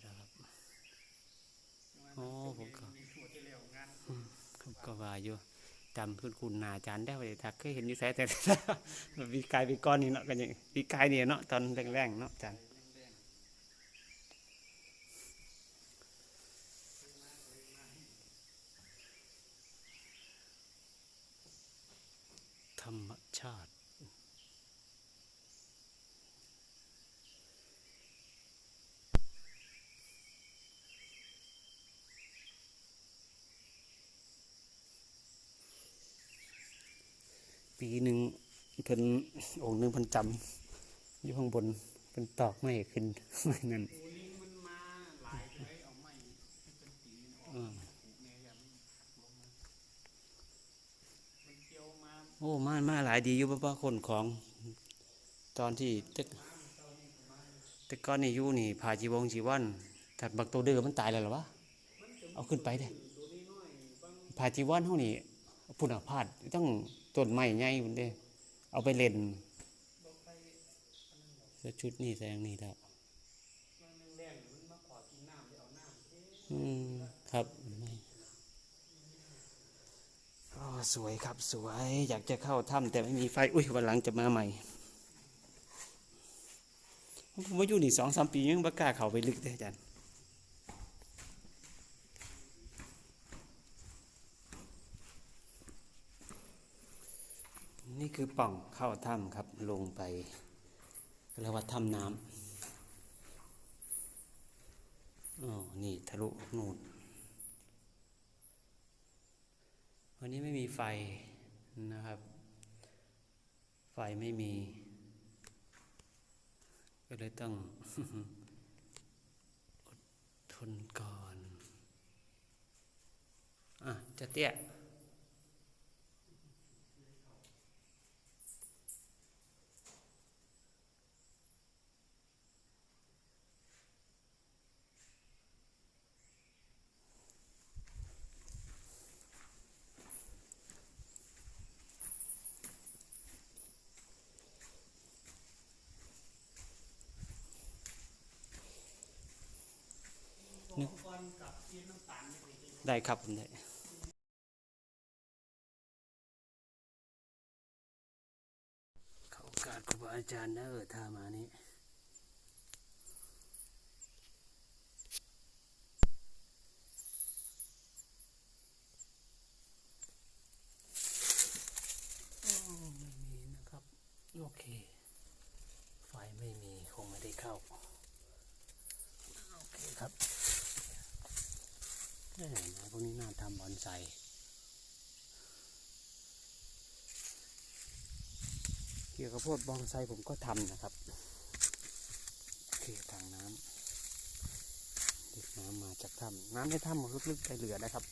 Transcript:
แล้วครับโอ้ผมก็ผมก็ว่าอยู่จำคุณคุณนาอาจารย์ได้ว่าทักเคยเห็นอยู่ไสแต่ปีกายปีก้อนนี่เนาะกันยังปีกายนี่เนาะตอนแรกๆเนาะอาจารย์ธรรมชาติ ปีหนึ่งเพิ่นองค์หนึ่งเพิ่นจำอยู่ข้างบนเพิ่นตอกไม่ขึ้นไม่นั่นโอ้ลิงมันมาหลายเลยเอาไม้ให้เป็นตีนออกอืมผูกแนวยันลงมามันเกี่ยวมาโอ้ มามาหลายดีอยู่บ่บ่คนของ ตอนที่ต่แต่ก่อนนี่ยู่นี่พาจีวงจีวันถ้าบักตัวเดือมันตายแล้วหรอวะ เอาขึ้นไปเด้ตัวนี้น้อยบางพาจีวันเฮานี่พุ่นอาพาดต้อง ต้นไม้ใหญ่พุ่นเด้ เอาไปเล่นแล้วชุดนี้แสดงนี่แล้วมันแรงๆมันมาขอกินน้ำไปเอาน้ำเอ๊ะอืมครับไม่โอ้สวยครับสวย อยากจะเข้าถ้ำแต่ไม่มีไฟ อุ้ยวันหลังจะมาใหม่ ผมมาอยู่นี่สองสามปียังบ่กล้าเข้าไปลึกเลยอาจารย์ นี่คือป่องเข้าถ้ำครับลงไปเรียกว่าถ้ำน้ำอ๋อนี่ทะลุนู่นวันนี้ไม่มีไฟนะครับ ไฟไม่มี ก็เลยต้องอดทนก่อน อะจะเตี้ย อุปกรณ์กับเทียนน้ำตาล ได้ครับผมได้เขากาสครูบาอาจารย์นะเออถ้ามานี้โอ้ไม่มีนะครับโอเค ไฟไม่มี คงไม่ได้เข้า โอเคครับ พวกนี้น่าทำบอนไซเกี่ยวกับพวกบอนไซผมก็ทำนะครับโอเคทางน้ำเด็กน้ำมาจากถ้ำน้ำในถ้ำมันลึกๆไปเหลือนะครับ